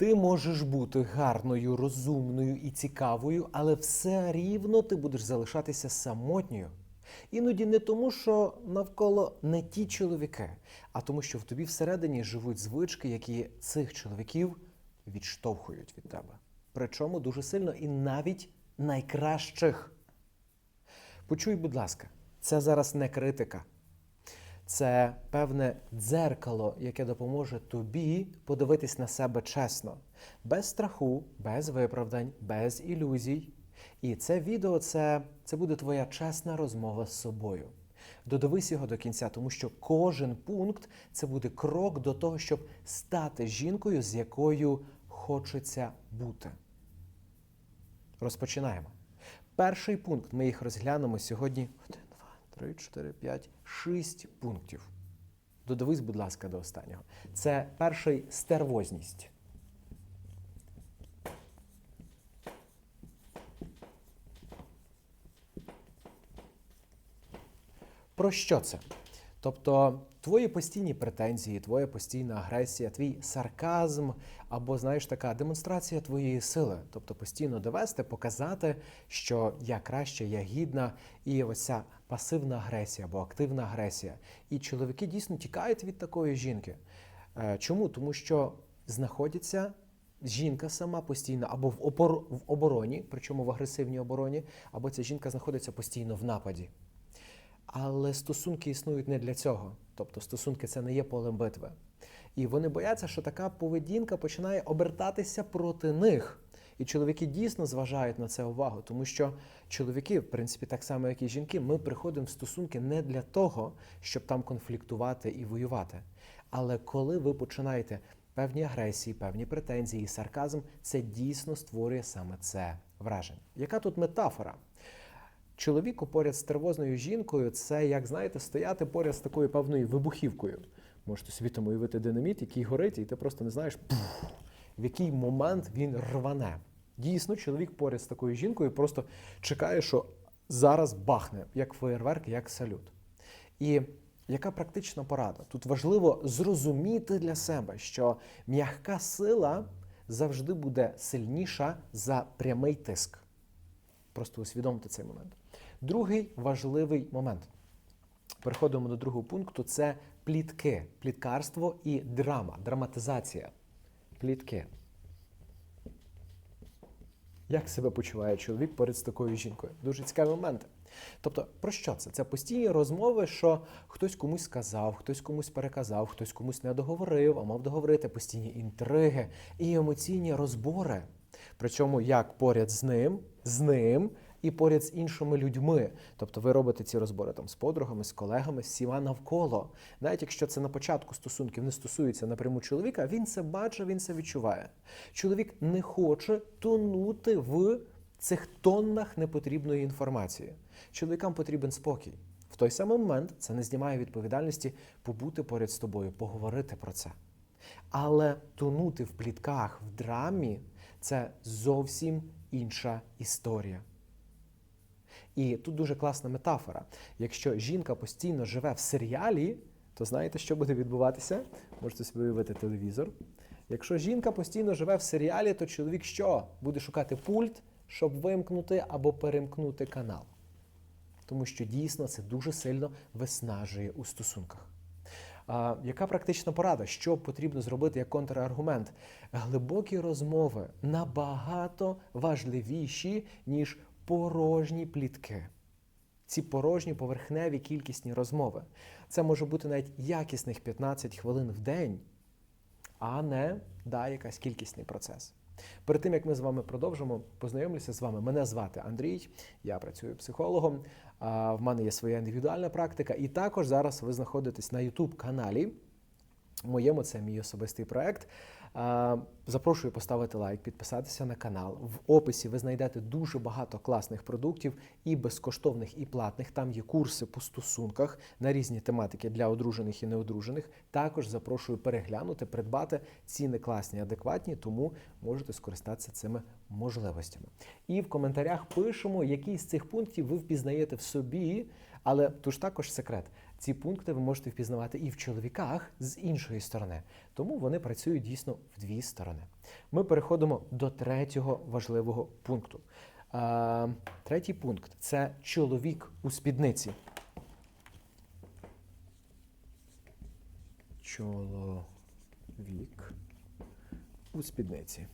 Ти можеш бути гарною, розумною і цікавою, але все рівно ти будеш залишатися самотньою. Іноді не тому, що навколо не ті чоловіки, а тому, що в тобі всередині живуть звички, які цих чоловіків відштовхують від тебе. Причому дуже сильно і навіть найкращих. Почуй, будь ласка, це зараз не критика. Це певне дзеркало, яке допоможе тобі подивитись на себе чесно, без страху, без виправдань, без ілюзій. І це відео це, це буде твоя чесна розмова з собою. Додивись його до кінця, тому що кожен пункт це буде крок до того, щоб стати жінкою, з якою хочеться бути. Розпочинаємо. Перший пункт ми їх розглянемо сьогодні. Один, два, три, чотири, п'ять, шість пунктів. Додивись, будь ласка, до останнього. Це перший стервозність. Про що це? Тобто твої постійні претензії, твоя постійна агресія, твій сарказм або, знаєш, така демонстрація твоєї сили. Тобто постійно довести, показати, що я краща, я гідна, і ось ця пасивна агресія або активна агресія. І чоловіки дійсно тікають від такої жінки. Е, Чому? Тому що знаходяться жінка сама постійно або в, опор... в обороні, причому в агресивній обороні, або ця жінка знаходиться постійно в нападі. Але стосунки існують не для цього. Тобто стосунки це не є полем битви. І вони бояться, що така поведінка починає обертатися проти них. І чоловіки дійсно зважають на це увагу, тому що чоловіки, в принципі, так само, як і жінки, ми приходимо в стосунки не для того, щоб там конфліктувати і воювати. Але коли ви починаєте певні агресії, певні претензії, сарказм, це дійсно створює саме це враження. Яка тут метафора? Чоловіку поряд з тервозною жінкою це, як знаєте, стояти поряд з такою певною вибухівкою. Можете собі там уявити динаміт, який горить, і ти просто не знаєш, пух, в який момент він рване. Дійсно, чоловік поряд з такою жінкою просто чекає, що зараз бахне, як феєрверк, як салют. І яка практична порада? Тут важливо зрозуміти для себе, що м'яка сила завжди буде сильніша за прямий тиск. Просто усвідомте цей момент. Другий важливий момент. Переходимо до другого пункту: це плітки, пліткарство і драма, драматизація. Плітки. Як себе почуває чоловік поряд з такою жінкою? Дуже цікаві моменти. Тобто, про що це? Це постійні розмови, що хтось комусь сказав, хтось комусь переказав, хтось комусь не договорив, а мав договорити постійні інтриги і емоційні розбори. Причому як поряд з ним, з ним і поряд з іншими людьми. Тобто ви робите ці розбори там з подругами, з колегами, з всіма навколо. Навіть якщо це на початку стосунків не стосується напряму чоловіка, він це бачить, він це відчуває. Чоловік не хоче тонути в цих тоннах непотрібної інформації. Чоловікам потрібен спокій. В той самий момент це не знімає відповідальності побути поряд з тобою, поговорити про це. Але тонути в плітках, в драмі це зовсім інша історія. І тут дуже класна метафора. Якщо жінка постійно живе в серіалі, то знаєте, що буде відбуватися? Можете собі уявити телевізор. Якщо жінка постійно живе в серіалі, то чоловік що? Буде шукати пульт, щоб вимкнути або перемкнути канал. Тому що дійсно це дуже сильно виснажує у стосунках. А, яка практична порада? Що потрібно зробити як контраргумент? Глибокі розмови набагато важливіші, ніж порожні плітки. Ці порожні поверхневі кількісні розмови. Це може бути навіть якісних 15 хвилин в день, а не да, якась кількісний процес. Перед тим як ми з вами продовжимо, познайомлюся з вами. Мене звати Андрій, я працюю психологом. В мене є своя індивідуальна практика, і також зараз ви знаходитесь на youtube каналі. Моєму це мій особистий проект. А, Запрошую поставити лайк, підписатися на канал. В описі ви знайдете дуже багато класних продуктів, і безкоштовних, і платних. Там є курси по стосунках на різні тематики для одружених і неодружених. Також запрошую переглянути, придбати ціни класні, адекватні, тому можете скористатися цими можливостями. І в коментарях пишемо, які з цих пунктів ви впізнаєте в собі. Але тут ж також секрет. Ці пункти ви можете впізнавати і в чоловіках з іншої сторони, тому вони працюють дійсно в дві сторони. Ми переходимо до третього важливого пункту. Третій пункт це чоловік у спідниці. Чоловік у спідниці.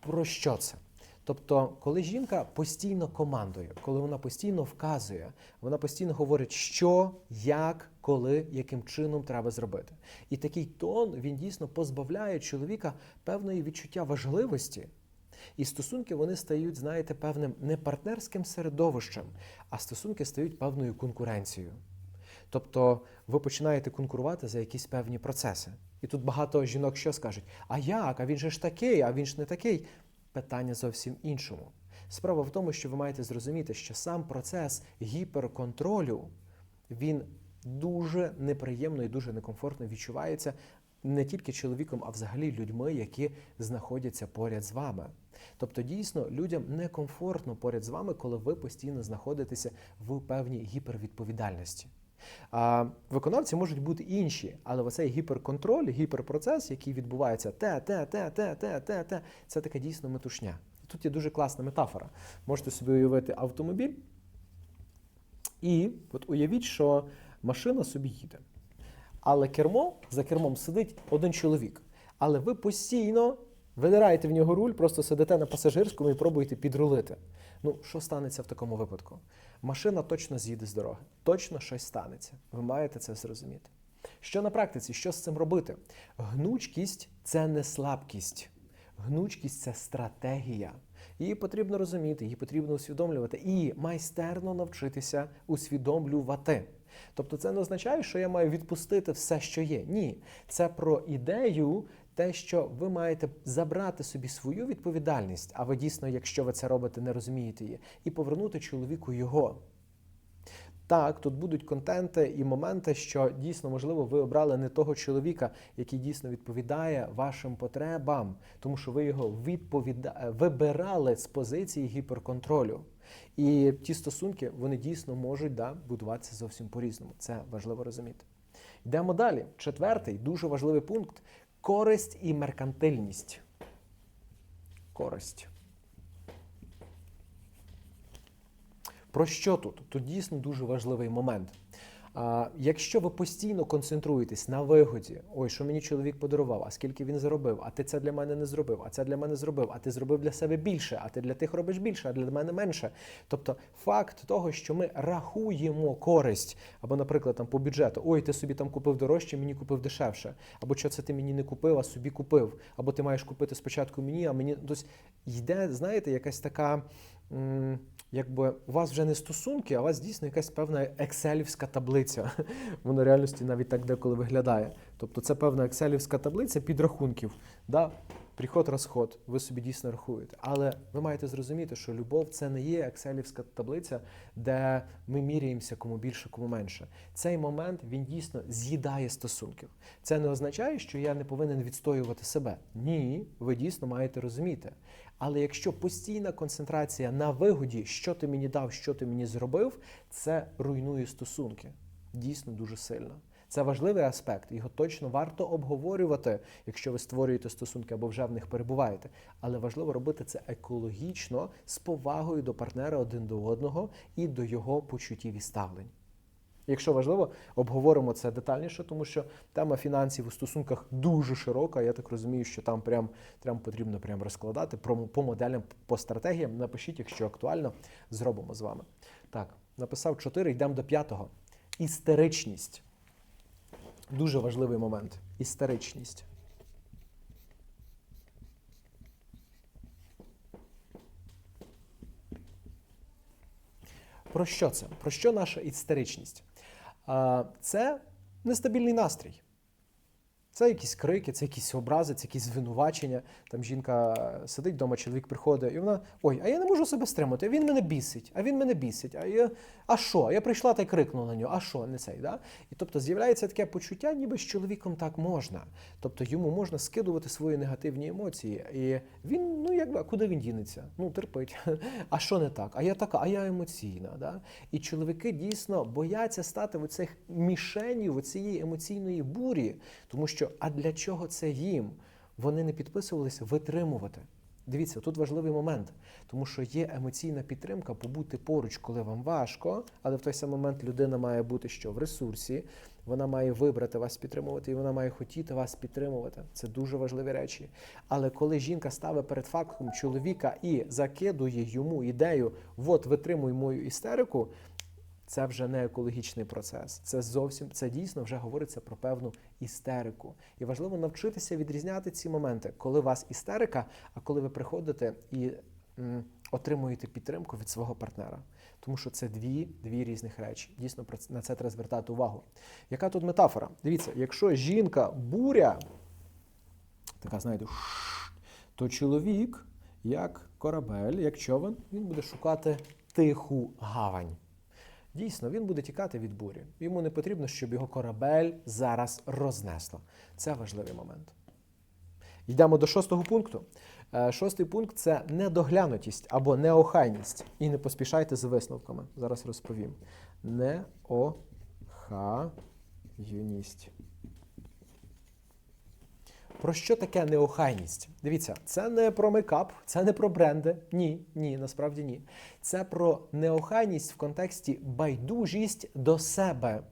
Про що це? Тобто, коли жінка постійно командує, коли вона постійно вказує, вона постійно говорить, що, як, коли, яким чином треба зробити. І такий тон він дійсно позбавляє чоловіка певної відчуття важливості. І стосунки вони стають, знаєте, певним не партнерським середовищем, а стосунки стають певною конкуренцією. Тобто ви починаєте конкурувати за якісь певні процеси. І тут багато жінок що скажуть: а як? А він же ж такий, а він ж не такий. Питання зовсім іншому. Справа в тому, що ви маєте зрозуміти, що сам процес гіперконтролю він дуже неприємно і дуже некомфортно відчувається не тільки чоловіком, а взагалі людьми, які знаходяться поряд з вами. Тобто, дійсно, людям некомфортно поряд з вами, коли ви постійно знаходитеся в певній гіпервідповідальності. А Виконавці можуть бути інші, але оцей гіперконтроль, гіперпроцес, який відбувається те, те, те, те, те, те, те, це така дійсно метушня. Тут є дуже класна метафора. Можете собі уявити автомобіль, і от уявіть, що машина собі їде. Але кермо за кермом сидить один чоловік. Але ви постійно видираєте в нього руль, просто сидите на пасажирському і пробуєте підрулити. Ну, що станеться в такому випадку? Машина точно з'їде з дороги, точно щось станеться. Ви маєте це зрозуміти. Що на практиці, що з цим робити? Гнучкість це не слабкість. Гнучкість це стратегія. Її потрібно розуміти, її потрібно усвідомлювати і майстерно навчитися усвідомлювати. Тобто це не означає, що я маю відпустити все, що є. Ні, це про ідею, те, що ви маєте забрати собі свою відповідальність, а ви дійсно, якщо ви це робите, не розумієте її, і повернути чоловіку його. Так, тут будуть контенти і моменти, що дійсно, можливо, ви обрали не того чоловіка, який дійсно відповідає вашим потребам, тому що ви його відповіда... вибирали з позиції гіперконтролю. І ті стосунки вони дійсно можуть да, будуватися зовсім по-різному. Це важливо розуміти. Йдемо далі. Четвертий дуже важливий пункт користь і меркантильність. Користь. Про що тут? Тут дійсно дуже важливий момент. А, Якщо ви постійно концентруєтесь на вигоді, ой, що мені чоловік подарував, а скільки він заробив, а ти це для мене не зробив, а це для мене зробив, а ти зробив для себе більше, а ти для тих робиш більше, а для мене менше. Тобто факт того, що ми рахуємо користь, або, наприклад, там по бюджету, ой, ти собі там купив дорожче, мені купив дешевше, або що це ти мені не купив, а собі купив, або ти маєш купити спочатку мені, а мені тобто йде, знаєте, якась така якби у вас вже не стосунки, а у вас дійсно якась певна екселівська таблиця. Воно в реальності навіть так деколи виглядає. Тобто це певна екселівська таблиця підрахунків. Да? Приход, розход, ви собі дійсно рахуєте. Але ви маєте зрозуміти, що любов це не є екселівська таблиця, де ми міряємося кому більше, кому менше. Цей момент він дійсно з'їдає стосунків. Це не означає, що я не повинен відстоювати себе. Ні, ви дійсно маєте розуміти. Але якщо постійна концентрація на вигоді, що ти мені дав, що ти мені зробив, це руйнує стосунки. Дійсно дуже сильно. Це важливий аспект, його точно варто обговорювати, якщо ви створюєте стосунки або вже в них перебуваєте. Але важливо робити це екологічно з повагою до партнера один до одного і до його почуттів і ставлень. Якщо важливо, обговоримо це детальніше, тому що тема фінансів у стосунках дуже широка. Я так розумію, що там прям прям потрібно прям розкладати по моделям, по стратегіям. Напишіть, якщо актуально, зробимо з вами. Так, написав 4, йдемо до п'ятого. Істеричність. Дуже важливий момент. Істеричність. Про що це? Про що наша істеричність? Це нестабільний настрій. Це якісь крики, це якісь образи, це якісь звинувачення. Там жінка сидить вдома, чоловік приходить, і вона: ой, а я не можу себе стримати, він мене бісить, а він мене бісить. А я, а що? Я прийшла та й крикнула на нього, а що, не цей. Да? І тобто з'являється таке почуття, ніби з чоловіком так можна. Тобто йому можна скидувати свої негативні емоції. І він, ну якби, куди він дінеться? Ну, терпить. А що не так? А я така, а я емоційна. Да? І чоловіки дійсно бояться стати в цих мішенів цієї емоційної бурі, тому що а для чого це їм? Вони не підписувалися витримувати. Дивіться, тут важливий момент, тому що є емоційна підтримка, побути поруч, коли вам важко, але в той самий момент людина має бути що в ресурсі, вона має вибрати вас підтримувати, і вона має хотіти вас підтримувати. Це дуже важливі речі. Але коли жінка ставить перед фактом чоловіка і закидує йому ідею, от витримуй мою істерику, це вже не екологічний процес. Це зовсім це дійсно вже говориться про певну істерику. І важливо навчитися відрізняти ці моменти, коли у вас істерика, а коли ви приходите і м, отримуєте підтримку від свого партнера. Тому що це дві, дві різних речі. Дійсно, про це- на це треба звертати увагу. Яка тут метафора? Дивіться, якщо жінка буря, така, знаєте, то чоловік, як корабель, як човен, він буде шукати тиху гавань. Дійсно, він буде тікати від бурі. Йому не потрібно, щоб його корабель зараз рознесло. Це важливий момент. Йдемо до шостого пункту. Е, Шостий пункт це недоглянутість або неохайність. І не поспішайте з висновками. Зараз розповім. Неохайність. Про що таке неохайність? Дивіться, це не про мейкап, це не про бренди. Ні, ні, насправді ні. Це про неохайність в контексті байдужість до себе,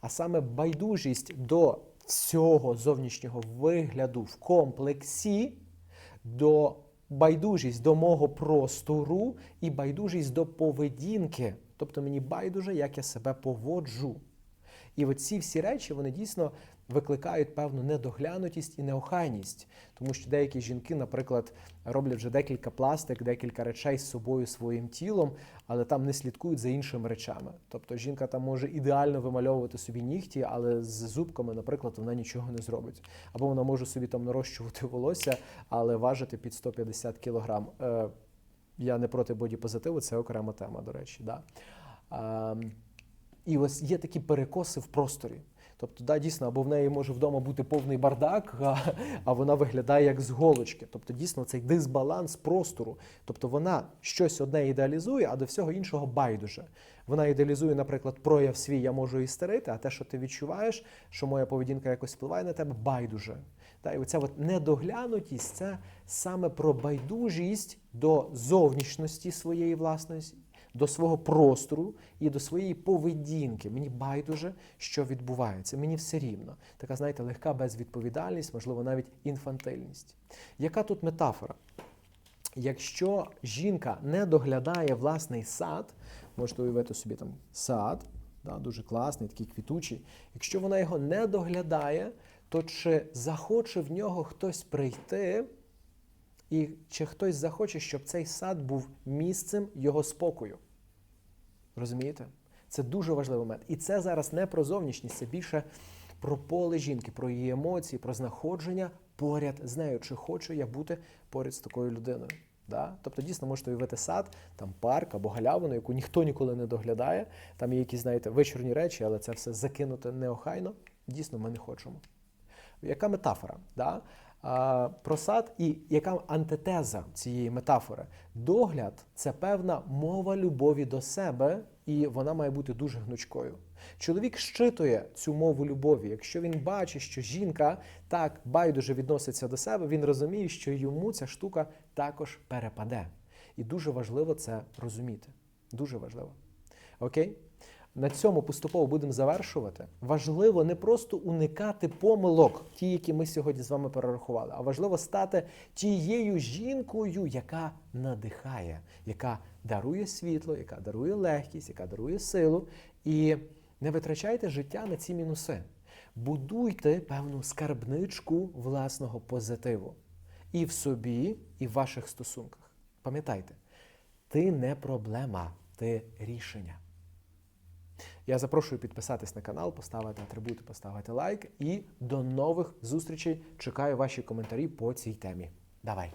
а саме байдужість до всього зовнішнього вигляду в комплексі, до байдужість до мого простору і байдужість до поведінки. Тобто мені байдуже, як я себе поводжу. І оці всі речі вони дійсно викликають певну недоглянутість і неохайність, тому що деякі жінки, наприклад, роблять вже декілька пластик, декілька речей з собою своїм тілом, але там не слідкують за іншими речами. Тобто жінка там може ідеально вимальовувати собі нігті, але з зубками, наприклад, вона нічого не зробить. Або вона може собі там нарощувати волосся, але важити під 150 кілограм. Е, я не проти бодіпозитиву, це окрема тема, до речі. Да. Ем, і ось є такі перекоси в просторі. Тобто, да, дійсно, або в неї може вдома бути повний бардак, а, а вона виглядає як з голочки. Тобто, дійсно, цей дисбаланс простору. Тобто вона щось одне ідеалізує, а до всього іншого байдуже. Вона ідеалізує, наприклад, прояв свій я можу істерити, а те, що ти відчуваєш, що моя поведінка якось впливає на тебе, байдуже. Та, і оця от недоглянутість це саме про байдужість до зовнішності своєї власності, до свого простору і до своєї поведінки. Мені байдуже, що відбувається. Мені все рівно. Така, знаєте, легка безвідповідальність, можливо, навіть інфантильність. Яка тут метафора? Якщо жінка не доглядає власний сад, можете уявити собі там сад, да, дуже класний, такий квітучий. Якщо вона його не доглядає, то чи захоче в нього хтось прийти, і чи хтось захоче, щоб цей сад був місцем його спокою? Розумієте? Це дуже важливий момент. І це зараз не про зовнішність, це більше про поле жінки, про її емоції, про знаходження поряд з нею. Чи хочу я бути поряд з такою людиною? Да? Тобто дійсно можете уявити сад, там парк або галявину, яку ніхто ніколи не доглядає. Там є якісь, знаєте, вечірні речі, але це все закинуте неохайно. Дійсно, ми не хочемо. Яка метафора? Да? А, про сад і яка антитеза цієї метафори? Догляд це певна мова любові до себе, і вона має бути дуже гнучкою. Чоловік щитує цю мову любові. Якщо він бачить, що жінка так байдуже відноситься до себе, він розуміє, що йому ця штука також перепаде. І дуже важливо це розуміти. Дуже важливо. Окей? На цьому поступово будемо завершувати. Важливо не просто уникати помилок, ті, які ми сьогодні з вами перерахували, а важливо стати тією жінкою, яка надихає, яка дарує світло, яка дарує легкість, яка дарує силу. І не витрачайте життя на ці мінуси. Будуйте певну скарбничку власного позитиву і в собі, і в ваших стосунках. Пам'ятайте, ти не проблема, ти рішення. Я запрошую підписатись на канал, поставити атрибути, поставити лайк. І до нових зустрічей. Чекаю ваші коментарі по цій темі. Давай!